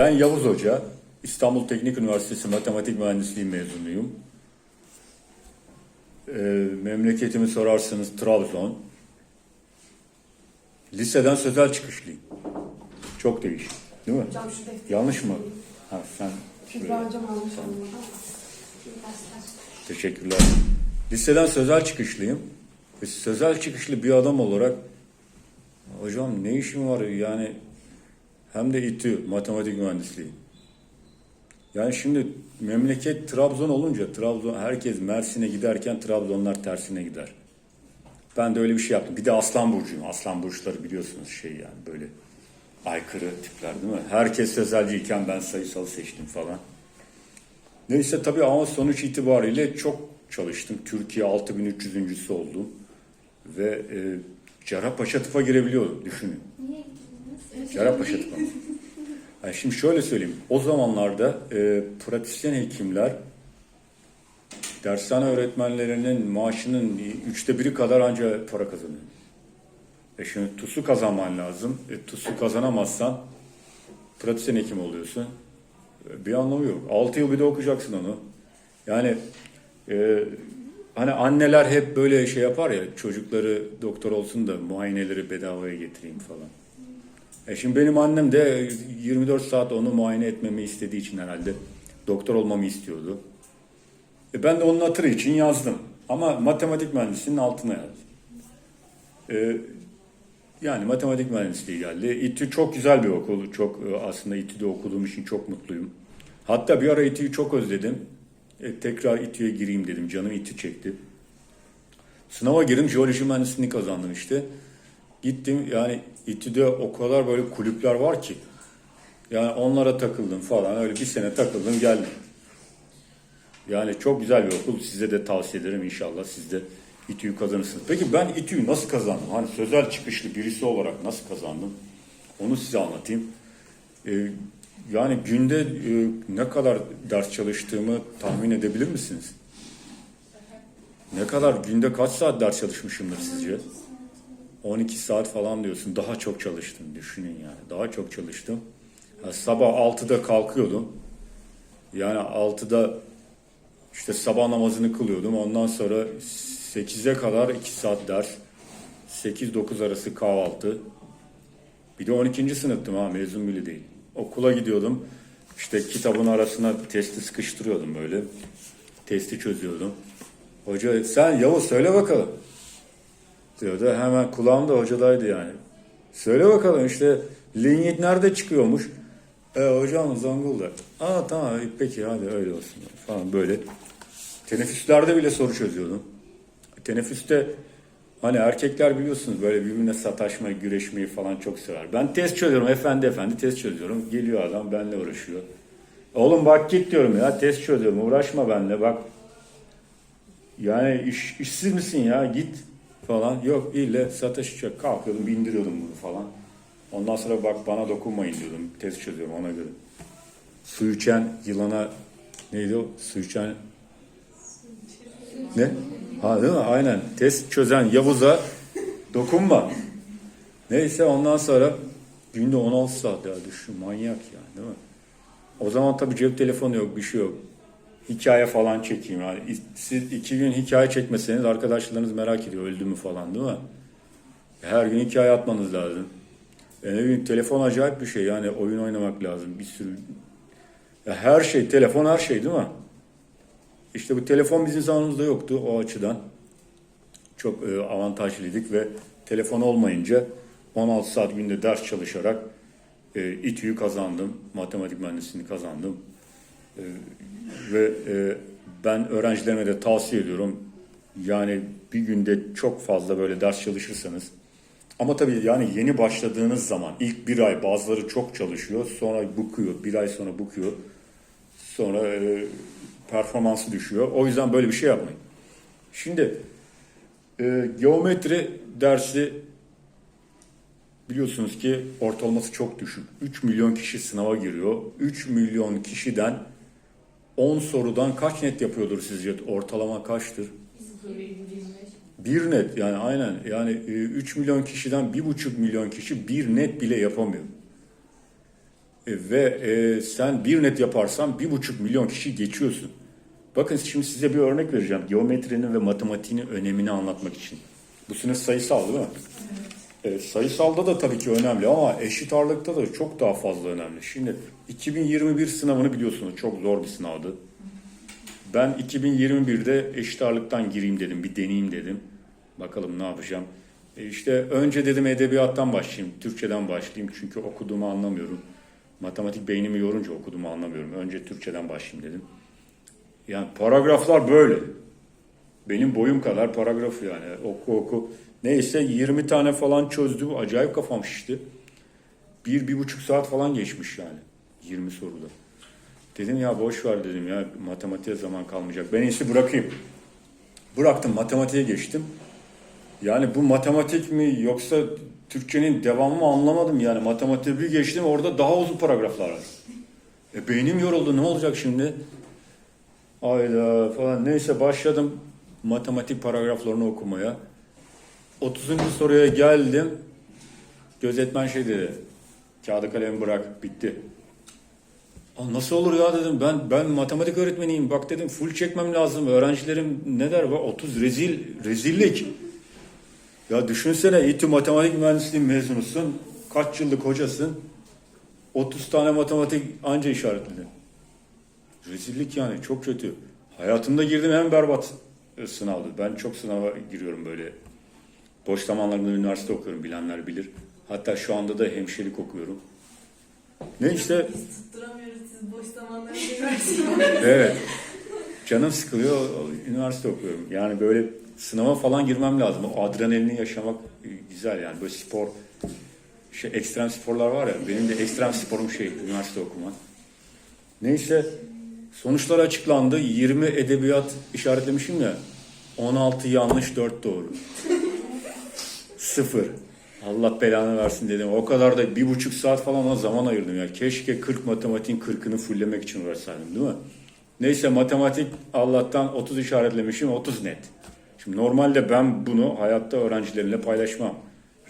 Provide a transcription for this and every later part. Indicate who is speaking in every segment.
Speaker 1: Ben Yavuz Hoca, İstanbul Teknik Üniversitesi Matematik Mühendisliği mezunuyum. Ee, memleketimi sorarsanız Trabzon. Liseden sözel çıkışlıyım. Çok değişik, değil mi?
Speaker 2: Hocam şu defteri.
Speaker 1: Yanlış mı? Ha, sen.
Speaker 2: Kübra hocam almış.
Speaker 1: Teşekkürler. Liseden sözel çıkışlıyım. Ve sözel çıkışlı bir adam olarak hocam ne işim var yani hem de İTÜ matematik mühendisliği. Yani şimdi memleket Trabzon olunca Trabzon herkes Mersin'e giderken Trabzonlar tersine gider. Ben de öyle bir şey yaptım. Bir de Aslan Burcu'yum. Aslan Burçları biliyorsunuz şey yani böyle aykırı tipler değil mi? Herkes sözelciyken ben sayısal seçtim falan. Neyse tabii ama sonuç itibariyle çok çalıştım. Türkiye 6300.sü oldum. Ve e, Cerrahpaşa tıpa girebiliyordum düşünün.
Speaker 3: Niye?
Speaker 1: Cerrahpaşa tıpa. Yani şimdi şöyle söyleyeyim. O zamanlarda e, pratisyen hekimler dershane öğretmenlerinin maaşının üçte biri kadar anca para kazanıyor. E şimdi TUS'u kazanman lazım. E, TUS'u kazanamazsan pratisyen hekim oluyorsun. E, bir anlamı yok. 6 yıl bir de okuyacaksın onu. Yani e, hani anneler hep böyle şey yapar ya çocukları doktor olsun da muayeneleri bedavaya getireyim falan. E şimdi benim annem de 24 saat onu muayene etmemi istediği için herhalde doktor olmamı istiyordu. E ben de onun hatırı için yazdım. Ama matematik mühendisliğinin altına yazdım. E, yani matematik mühendisliği geldi. İTÜ çok güzel bir okul. Çok e, aslında İTÜ'de okuduğum için çok mutluyum. Hatta bir ara İTÜ'yü çok özledim. E, tekrar İTÜ'ye gireyim dedim. Canım İTÜ çekti. Sınava girdim. Jeoloji mühendisliğini kazandım işte. Gittim yani İTÜ'de o kadar böyle kulüpler var ki. Yani onlara takıldım falan. Öyle bir sene takıldım geldim. Yani çok güzel bir okul. Size de tavsiye ederim inşallah. Siz de İTÜ'yü kazanırsınız. Peki ben İTÜ'yü nasıl kazandım? Hani sözel çıkışlı birisi olarak nasıl kazandım? Onu size anlatayım. Ee, yani günde e, ne kadar ders çalıştığımı tahmin edebilir misiniz? Ne kadar günde kaç saat ders çalışmışımdır sizce? 12 saat falan diyorsun. Daha çok çalıştım düşünün yani. Daha çok çalıştım. Ya sabah 6'da kalkıyordum. Yani 6'da işte sabah namazını kılıyordum. Ondan sonra 8'e kadar 2 saat ders. 8-9 arası kahvaltı. Bir de 12. sınıftım ha mezun bile değil. Okula gidiyordum. İşte kitabın arasına testi sıkıştırıyordum böyle. Testi çözüyordum. Hoca sen Yavuz söyle bakalım diyordu. Hemen kulağımda hocadaydı yani. Söyle bakalım işte linyit nerede çıkıyormuş? E, hocam Zonguldak. Aa tamam peki hadi öyle olsun falan böyle. Teneffüslerde bile soru çözüyordum. Teneffüste hani erkekler biliyorsunuz böyle birbirine sataşmayı, güreşmeyi falan çok sever. Ben test çözüyorum efendi efendi test çözüyorum. Geliyor adam benimle uğraşıyor. Oğlum bak git diyorum ya test çözüyorum uğraşma benimle bak. Yani iş, işsiz misin ya git falan. Yok ille sataşacak. Kalkıyordum bindiriyordum bunu falan. Ondan sonra bak bana dokunmayın diyordum. Test çözüyorum ona göre. Su içen yılana neydi o? Su içen ne? Ha değil mi? Aynen. Test çözen Yavuz'a dokunma. Neyse ondan sonra günde 16 saat ya düşün manyak ya değil mi? O zaman tabii cep telefonu yok bir şey yok. Hikaye falan çekeyim yani. Siz iki gün hikaye çekmeseniz arkadaşlarınız merak ediyor öldü mü falan değil mi? Her gün hikaye atmanız lazım. E bileyim telefon acayip bir şey yani oyun oynamak lazım bir sürü. Ya her şey telefon her şey değil mi? İşte bu telefon bizim zamanımızda yoktu o açıdan. Çok e, avantajlıydık ve telefon olmayınca 16 saat günde ders çalışarak e, İTÜ'yü kazandım. Matematik mühendisliğini kazandım. Ve e, ben öğrencilerime de tavsiye ediyorum. Yani bir günde çok fazla böyle ders çalışırsanız ama tabii yani yeni başladığınız zaman ilk bir ay bazıları çok çalışıyor sonra bıkıyor bir ay sonra bıkıyor sonra e, performansı düşüyor. O yüzden böyle bir şey yapmayın. Şimdi e, geometri dersi biliyorsunuz ki ortalaması çok düşük. 3 milyon kişi sınava giriyor. 3 milyon kişiden 10 sorudan kaç net yapıyordur sizce? Ortalama kaçtır? Bir net yani aynen yani 3 milyon kişiden 1,5 milyon kişi bir net bile yapamıyor. E, ve e, sen bir net yaparsan bir buçuk milyon kişi geçiyorsun. Bakın şimdi size bir örnek vereceğim. Geometrinin ve matematiğinin önemini anlatmak için. Bu sınıf sayısal değil mi? E, sayısalda da tabii ki önemli ama eşit ağırlıkta da çok daha fazla önemli. Şimdi 2021 sınavını biliyorsunuz çok zor bir sınavdı. Ben 2021'de eşit ağırlıktan gireyim dedim, bir deneyeyim dedim. Bakalım ne yapacağım. E işte önce dedim edebiyattan başlayayım, Türkçeden başlayayım çünkü okuduğumu anlamıyorum. Matematik beynimi yorunca okuduğumu anlamıyorum. Önce Türkçeden başlayayım dedim. Yani paragraflar böyle. Benim boyum kadar paragraf yani. Oku oku. Neyse 20 tane falan çözdüm. Acayip kafam şişti. Bir, bir buçuk saat falan geçmiş yani. 20 soruda. Dedim ya boş ver dedim ya matematiğe zaman kalmayacak. Ben en iyisi bırakayım. Bıraktım matematiğe geçtim. Yani bu matematik mi yoksa Türkçenin devamı mı anlamadım yani. Matematiğe bir geçtim orada daha uzun paragraflar var. E beynim yoruldu ne olacak şimdi? Ayda falan neyse başladım matematik paragraflarını okumaya. 30. soruya geldim. Gözetmen şey dedi. Kağıdı kalemi bırak bitti. Aa, nasıl olur ya dedim ben ben matematik öğretmeniyim. Bak dedim full çekmem lazım. Öğrencilerim ne der? Bak 30 rezil rezillik. Ya düşünsene İTÜ matematik mühendisliği mezunusun. Kaç yıllık hocasın. 30 tane matematik anca işaretledin. Rezillik yani çok kötü. Hayatımda girdiğim en berbat sınavdı. Ben çok sınava giriyorum böyle. Boş zamanlarında üniversite okuyorum bilenler bilir. Hatta şu anda da hemşirelik okuyorum. Ne işte
Speaker 2: Biz tutturamıyoruz siz boş zamanlarında üniversite
Speaker 1: evet. Canım sıkılıyor üniversite okuyorum. Yani böyle sınava falan girmem lazım. O adrenalini yaşamak e, güzel yani böyle spor şey ekstrem sporlar var ya benim de ekstrem sporum şey üniversite okumak. Neyse sonuçlar açıklandı. 20 edebiyat işaretlemişim ya. 16 yanlış 4 doğru. Sıfır. Allah belanı versin dedim. O kadar da bir buçuk saat falan ona zaman ayırdım ya. Keşke 40 matematiğin 40'ını fulllemek için uğraşsaydım değil mi? Neyse matematik Allah'tan 30 işaretlemişim 30 net. Şimdi normalde ben bunu hayatta öğrencilerimle paylaşmam.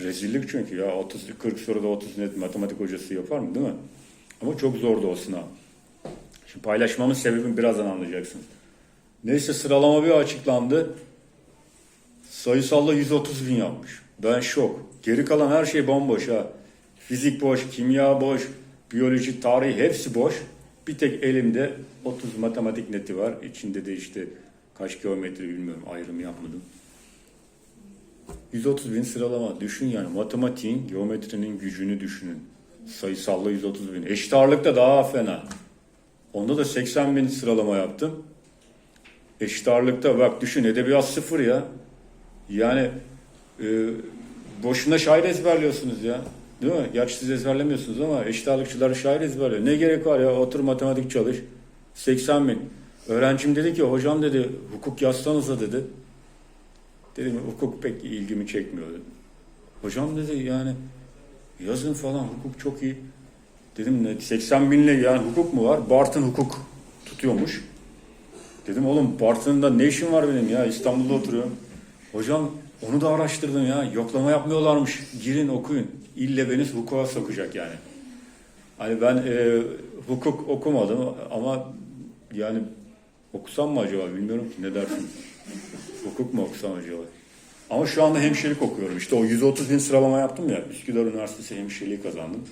Speaker 1: Rezillik çünkü ya 30 40 soruda 30 net matematik hocası yapar mı değil mi? Ama çok zordu o sınav. Şimdi paylaşmamın sebebini birazdan anlayacaksın. Neyse sıralama bir açıklandı. Sayısalla 130 bin yapmış. Ben şok. Geri kalan her şey bomboş ha. Fizik boş, kimya boş, biyoloji, tarih hepsi boş. Bir tek elimde 30 matematik neti var. İçinde de işte kaç geometri bilmiyorum ayrım yapmadım. 130 bin sıralama. Düşün yani matematiğin, geometrinin gücünü düşünün. Sayısalla 130 bin. Eşit ağırlıkta daha fena. Onda da 80 bin sıralama yaptım. Eşit ağırlıkta bak düşün edebiyat sıfır ya. Yani e, boşuna şair ezberliyorsunuz ya. Değil mi? Gerçi siz ezberlemiyorsunuz ama eşit ağırlıkçılar şair ezberliyor. Ne gerek var ya otur matematik çalış. 80 bin. Öğrencim dedi ki hocam dedi hukuk yazsanıza dedi. Dedim hukuk pek ilgimi çekmiyor. Hocam dedi yani yazın falan hukuk çok iyi. Dedim ne 80 binle yani hukuk mu var? Bartın hukuk tutuyormuş. Dedim oğlum Bartın'da ne işim var benim ya İstanbul'da oturuyorum. Hocam onu da araştırdım ya. Yoklama yapmıyorlarmış. Girin okuyun. İlle beni hukuka sokacak yani. Hani ben e, hukuk okumadım ama yani okusam mı acaba bilmiyorum ki ne dersin? hukuk mu okusam acaba? Ama şu anda hemşirelik okuyorum. İşte o 130 bin sıralama yaptım ya. Üsküdar Üniversitesi hemşireliği kazandım.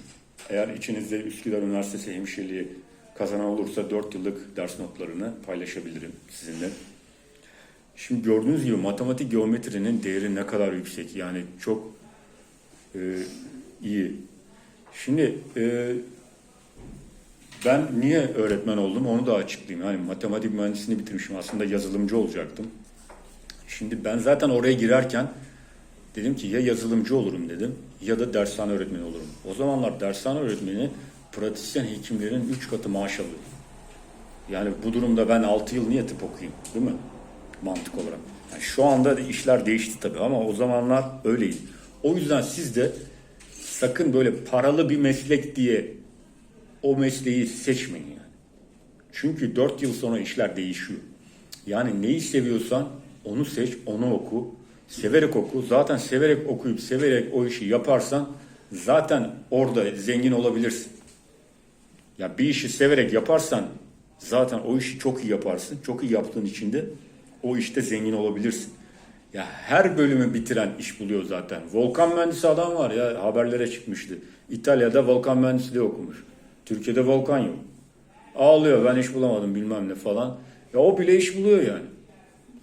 Speaker 1: Eğer içinizde Üsküdar Üniversitesi hemşireliği kazanan olursa 4 yıllık ders notlarını paylaşabilirim sizinle. Şimdi gördüğünüz gibi matematik geometrinin değeri ne kadar yüksek. Yani çok e, iyi. Şimdi e, ben niye öğretmen oldum onu da açıklayayım. Yani matematik mühendisliğini bitirmişim. Aslında yazılımcı olacaktım. Şimdi ben zaten oraya girerken dedim ki ya yazılımcı olurum dedim ya da dershane öğretmeni olurum. O zamanlar dershane öğretmeni pratisyen hekimlerin 3 katı maaş alıyor. Yani bu durumda ben 6 yıl niye tıp okuyayım değil mi? Mantık olarak. Yani şu anda da işler değişti tabii ama o zamanlar öyleydi. O yüzden siz de sakın böyle paralı bir meslek diye o mesleği seçmeyin yani. Çünkü 4 yıl sonra işler değişiyor. Yani neyi seviyorsan onu seç, onu oku. Severek oku. Zaten severek okuyup severek o işi yaparsan zaten orada zengin olabilirsin. Ya bir işi severek yaparsan zaten o işi çok iyi yaparsın. Çok iyi yaptığın için de o işte zengin olabilirsin. Ya her bölümü bitiren iş buluyor zaten. Volkan mühendisi adam var ya haberlere çıkmıştı. İtalya'da volkan mühendisliği okumuş. Türkiye'de volkan yok. Ağlıyor ben iş bulamadım bilmem ne falan. Ya o bile iş buluyor yani.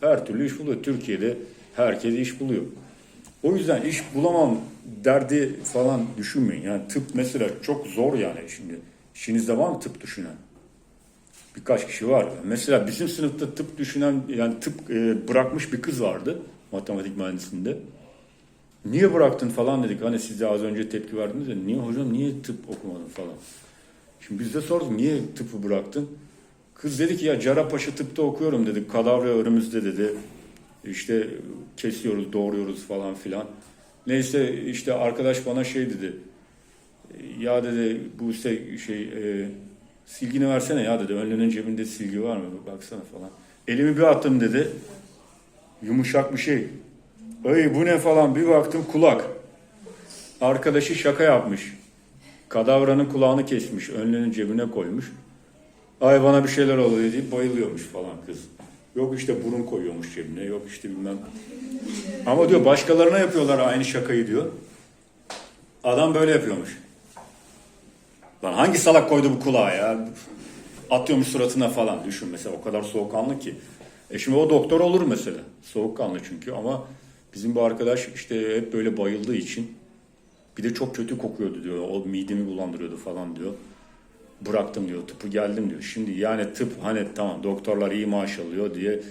Speaker 1: Her türlü iş buluyor. Türkiye'de herkes iş buluyor. O yüzden iş bulamam derdi falan düşünmeyin. Yani tıp mesela çok zor yani şimdi. İşinizde var mı tıp düşünen? Birkaç kişi var. Mesela bizim sınıfta tıp düşünen yani tıp e, bırakmış bir kız vardı matematik mühendisliğinde. Niye bıraktın falan dedik. Hani siz de az önce tepki verdiniz ya. Niye hocam niye tıp okumadın falan. Şimdi biz de sorduk niye tıpı bıraktın? Kız dedi ki ya Cerrahpaşa tıpta okuyorum dedi. Kadavra önümüzde dedi. İşte kesiyoruz, doğruyoruz falan filan. Neyse işte arkadaş bana şey dedi. Ya dedi bu se- şey e, silgini versene ya dedi. Önlüğünün cebinde silgi var mı? Baksana falan. Elimi bir attım dedi. Yumuşak bir şey. Ay bu ne falan bir baktım kulak. Arkadaşı şaka yapmış. Kadavranın kulağını kesmiş. Önlüğünün cebine koymuş. Ay bana bir şeyler oluyor deyip bayılıyormuş falan kız. Yok işte burun koyuyormuş cebine. Yok işte bilmem. Ama diyor başkalarına yapıyorlar aynı şakayı diyor. Adam böyle yapıyormuş. Lan hangi salak koydu bu kulağa ya? Atıyormuş suratına falan. Düşün mesela o kadar soğukkanlı ki. E şimdi o doktor olur mesela. Soğukkanlı çünkü ama bizim bu arkadaş işte hep böyle bayıldığı için bir de çok kötü kokuyordu diyor. O midemi bulandırıyordu falan diyor. Bıraktım diyor. Tıpı geldim diyor. Şimdi yani tıp hani tamam doktorlar iyi maaş alıyor diye